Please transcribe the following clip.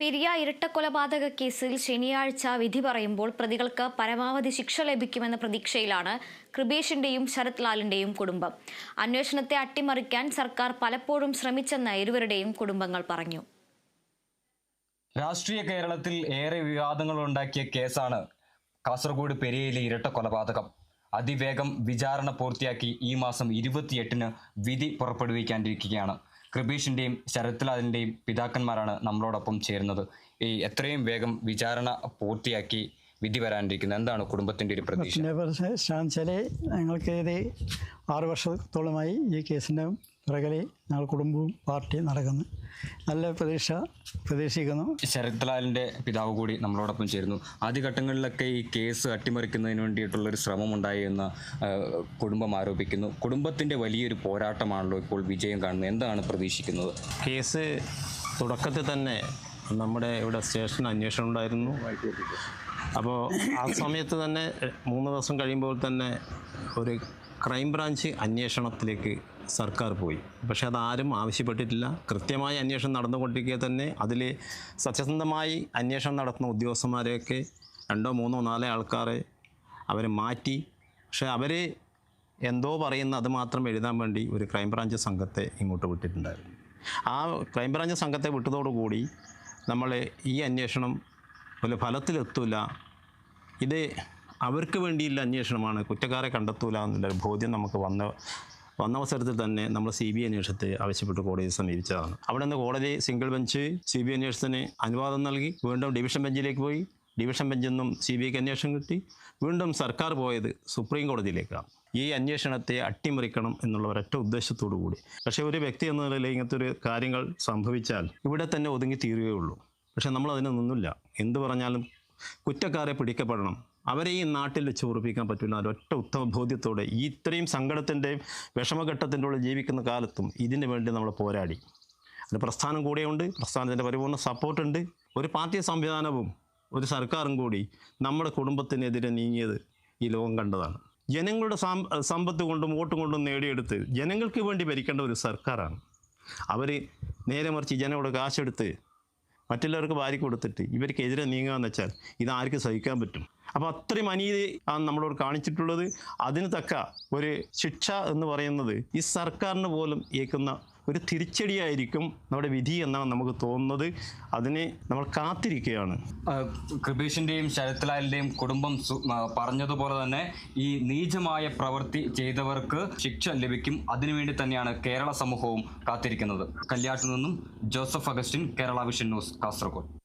പെരിയ ഇരട്ടക്കൊലപാതക കേസിൽ ശനിയാഴ്ച വിധി പറയുമ്പോൾ പ്രതികൾക്ക് പരമാവധി ശിക്ഷ ലഭിക്കുമെന്ന പ്രതീക്ഷയിലാണ് കൃപേഷിന്റെയും ശരത് ലാലിന്റെയും കുടുംബം. അന്വേഷണത്തെ അട്ടിമറിക്കാൻ സർക്കാർ പലപ്പോഴും ശ്രമിച്ചെന്ന് ഇരുവരുടെയും കുടുംബങ്ങൾ പറഞ്ഞു. രാഷ്ട്രീയ കേരളത്തിൽ ഏറെ വിവാദങ്ങൾ ഉണ്ടാക്കിയ കേസാണ് കാസർഗോഡ് പെരിയയിലെ ഇരട്ട കൊലപാതകം അതിവേഗം വിചാരണ പൂർത്തിയാക്കി ഈ മാസം ഇരുപത്തിയെട്ടിന് വിധി പുറപ്പെടുവിക്കാനിരിക്കുകയാണ്. കൃപീഷിന്റെയും ശരത്ലാലിന്റെയും പിതാക്കന്മാരാണ് നമ്മളോടൊപ്പം ചേരുന്നത്. ഈ എത്രയും വേഗം വിചാരണ പൂർത്തിയാക്കി വിധി വരാനിരിക്കുന്നത്. എന്താണ് കുടുംബത്തിന്റെ ഒരു പ്രതീക്ഷ? വെച്ചാൽ ഞങ്ങൾക്ക് ഇത് ആറ് വർഷത്തോളമായി ഈ കേസിന്റെ പിറകിൽ ഞങ്ങൾ കുടുംബവും പാർട്ടിയും നടക്കുന്നു. നല്ല പ്രതീക്ഷ പ്രതീക്ഷിക്കുന്നു. ശരത് ലാലിന്റെ പിതാവ് കൂടി നമ്മളോടൊപ്പം ചേരുന്നു. ആദ്യഘട്ടങ്ങളിലൊക്കെ ഈ കേസ് അട്ടിമറിക്കുന്നതിന് വേണ്ടിയിട്ടുള്ള ഒരു ശ്രമം ഉണ്ടായി എന്ന് കുടുംബം ആരോപിക്കുന്നു. കുടുംബത്തിന്റെ വലിയൊരു പോരാട്ടമാണല്ലോ ഇപ്പോൾ വിജയം കാണുന്നത്. എന്താണ് പ്രതീക്ഷിക്കുന്നത്? കേസ് തുടക്കത്തിൽ തന്നെ നമ്മുടെ ഇവിടെ സ്റ്റേഷൻ അന്വേഷണം ഉണ്ടായിരുന്നു. അപ്പോൾ ആ സമയത്ത് തന്നെ മൂന്ന് ദിവസം കഴിയുമ്പോൾ തന്നെ ഒരു ക്രൈംബ്രാഞ്ച് അന്വേഷണത്തിലേക്ക് സർക്കാർ പോയി. പക്ഷെ അതാരും ആവശ്യപ്പെട്ടിട്ടില്ല. കൃത്യമായി അന്വേഷണം നടന്നുകൊണ്ടിരിക്കെ തന്നെ അതിൽ സത്യസന്ധമായി അന്വേഷണം നടത്തുന്ന ഉദ്യോഗസ്ഥന്മാരെയൊക്കെ രണ്ടോ മൂന്നോ നാലോ ആൾക്കാരെ അവരെ മാറ്റി. പക്ഷെ അവർ എന്തോ പറയുന്ന അത് മാത്രം എഴുതാൻ വേണ്ടി ഒരു ക്രൈംബ്രാഞ്ച് സംഘത്തെ ഇങ്ങോട്ട് വിട്ടിട്ടുണ്ടായിരുന്നു. ആ ക്രൈംബ്രാഞ്ച് സംഘത്തെ വിട്ടതോടുകൂടി നമ്മൾ ഈ അന്വേഷണം ഒരു ഫലത്തിലെത്തൂല. ഇത് അവർക്ക് വേണ്ടിയുള്ള അന്വേഷണമാണ്. കുറ്റക്കാരെ കണ്ടെത്തൂല എന്നുള്ള ബോധ്യം നമുക്ക് വന്ന വന്ന അവസരത്തിൽ തന്നെ നമ്മൾ സി ബി അന്വേഷണത്തെ ആവശ്യപ്പെട്ട് കോടതിയെ സമീപിച്ചതാണ്. അവിടെ നിന്ന് കോടതി സിംഗിൾ ബെഞ്ച് സി ബി അന്വേഷണത്തിന് അനുവാദം നൽകി. വീണ്ടും ഡിവിഷൻ ബെഞ്ചിലേക്ക് പോയി. ഡിവിഷൻ ബെഞ്ചിൽ നിന്നും സി ബി ഐക്ക് അന്വേഷണം കിട്ടി. വീണ്ടും സർക്കാർ പോയത് സുപ്രീം കോടതിയിലേക്കാണ്. ഈ അന്വേഷണത്തെ അട്ടിമറിക്കണം എന്നുള്ള ഒരൊറ്റ ഉദ്ദേശത്തോടു കൂടി പക്ഷേ ഒരു വ്യക്തി എന്ന നിലയിൽ ഇങ്ങനത്തെ ഒരു കാര്യങ്ങൾ സംഭവിച്ചാൽ ഇവിടെ തന്നെ ഒതുങ്ങി തീരുകയുള്ളൂ. പക്ഷേ നമ്മൾ അതിന് നിന്നില്ല. എന്ത് പറഞ്ഞാലും കുറ്റക്കാരെ പിടിക്കപ്പെടണം. അവരെ ഈ നാട്ടിൽ വെച്ച് ഉറപ്പിക്കാൻ പറ്റില്ല. ഒരൊറ്റ ഉത്തമ ബോധ്യത്തോടെ ഈ ഇത്രയും സങ്കടത്തിന്റെയും വിഷമഘട്ടത്തിന്റെ ഉള്ളിൽ ജീവിക്കുന്ന കാലത്തും ഇതിനു വേണ്ടി നമ്മൾ പോരാടി. അതിന് പ്രസ്ഥാനം കൂടെയുണ്ട്. പ്രസ്ഥാനത്തിന്റെ പരിപൂർണ സപ്പോർട്ടുണ്ട്. ഒരു പാർട്ടി സംവിധാനവും ഒരു സർക്കാരും കൂടി നമ്മുടെ കുടുംബത്തിനെതിരെ നീങ്ങിയത് ഈ ലോകം കണ്ടതാണ്. ജനങ്ങളുടെ സമ്പത്ത് കൊണ്ടും വോട്ട് കൊണ്ടും നേടിയെടുത്ത് ജനങ്ങൾക്ക് വേണ്ടി ഭരിക്കേണ്ട ഒരു സർക്കാരാണ്. അവർ നേരെ മറിച്ച് ജനങ്ങളുടെ കാശെടുത്ത് മറ്റുള്ളവർക്ക് വാരി കൊടുത്തിട്ട് ഇവർക്കെതിരെ നീങ്ങുക എന്ന് വെച്ചാൽ ഇത് ആർക്ക് സഹിക്കാൻ പറ്റും? അപ്പോൾ അത്രയും അനീതി ആണ് നമ്മളോട് കാണിച്ചിട്ടുള്ളത്. അതിന് തക്ക ഒരു ശിക്ഷ എന്ന് പറയുന്നത് ഈ സർക്കാരിന് പോലും ഏൽക്കുന്ന ഒരു തിരിച്ചടിയായിരിക്കും നമ്മുടെ വിധി എന്നാണ് നമുക്ക് തോന്നുന്നത്. അതിന് നമ്മൾ കാത്തിരിക്കുകയാണ്. ആ, ശരത്ലാലിന്റെയും കുടുംബം പറഞ്ഞതുപോലെ തന്നെ ഈ നീചമായ പ്രവൃത്തി ചെയ്തവർക്ക് ശിക്ഷ ലഭിക്കും. അതിനുവേണ്ടി തന്നെയാണ് കേരള സമൂഹവും കാത്തിരിക്കുന്നത്. കല്യാട്ടിൽ നിന്നും Joseph Augustine Kerala vision news Kasaragod.